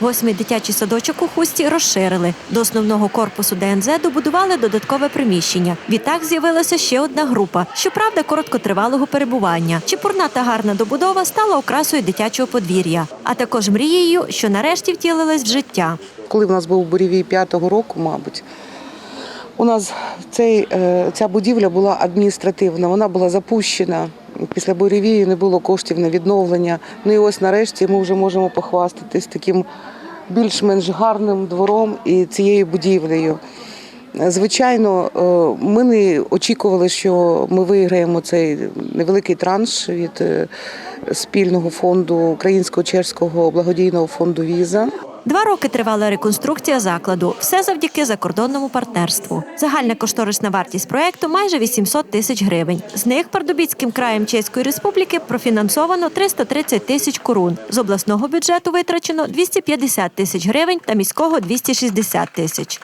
Восьмий дитячий садочок у хусті розширили. До основного корпусу ДНЗ добудували додаткове приміщення. Відтак з'явилася ще одна група, щоправда, короткотривалого перебування. Чепурна та гарна добудова стала окрасою дитячого подвір'я, а також мрією, що нарешті втілилась в життя. Коли в нас був буревій п'ятого року, мабуть, у нас цей, е, ця будівля була адміністративна, вона була запущена. Після буревію не було коштів на відновлення. Ну і ось нарешті ми вже можемо похвастатись таким більш-менш гарним двором і цією будівлею. Звичайно, е, ми не очікували, що ми виграємо цей невеликий транш від е, спільного фонду Українського чеського благодійного фонду Віза. Два роки тривала реконструкція закладу. Все завдяки закордонному партнерству. Загальна кошторисна вартість проекту майже 800 тисяч гривень. З них Пардубіцьким краєм Чеської Республіки профінансовано 330 тисяч корун. З обласного бюджету витрачено 250 тисяч гривень та міського 260 тисяч.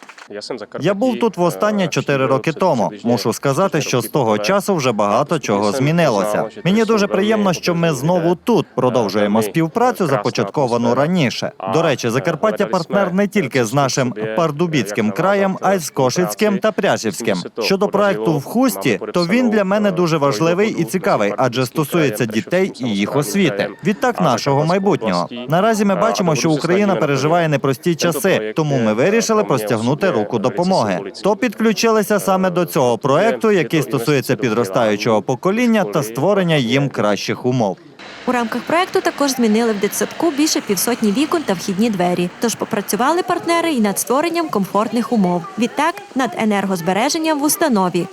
Я був тут востаннє чотири роки тому. Мушу сказати, що з того часу вже багато чого змінилося. Мені дуже приємно, що ми знову тут продовжуємо співпрацю, започатковану раніше. До речі, Закарпаття партнер не тільки з нашим Пардубіцьким краєм, а й з Кошицьким та Пряжівським. Щодо проекту в хусті, то він для мене дуже важливий і цікавий, адже стосується дітей і їх освіти. Відтак нашого майбутнього. Наразі ми бачимо, що Україна переживає непрості часи, тому ми вирішили простягнути руку допомоги. То підключилися саме до цього проекту, який стосується підростаючого покоління та створення їм кращих умов. У рамках проекту також змінили в дитсадку більше півсотні вікон та вхідні двері. Тож попрацювали партнери і над створенням комфортних умов. Відтак над енергозбереженням в установі.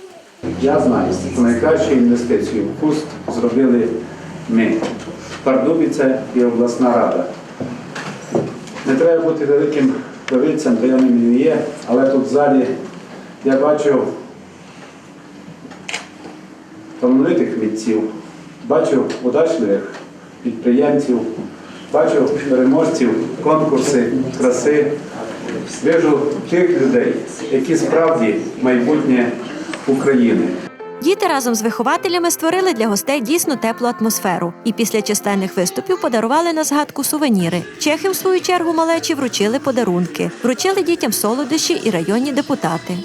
Я знаю, що найкращу інвестицію в куст зробили ми. Пардубіце і обласна рада. Не треба бути великим то я не є, але тут в залі я бачу талановитих митців, бачу удачливих підприємців, бачу переможців, конкурси, краси. Вижу тих людей, які справді майбутнє України. Діти разом з вихователями створили для гостей дійсно теплу атмосферу. І після численних виступів подарували на згадку сувеніри. Чехи, в свою чергу, малечі вручили подарунки, вручили дітям солодощі і районні депутати.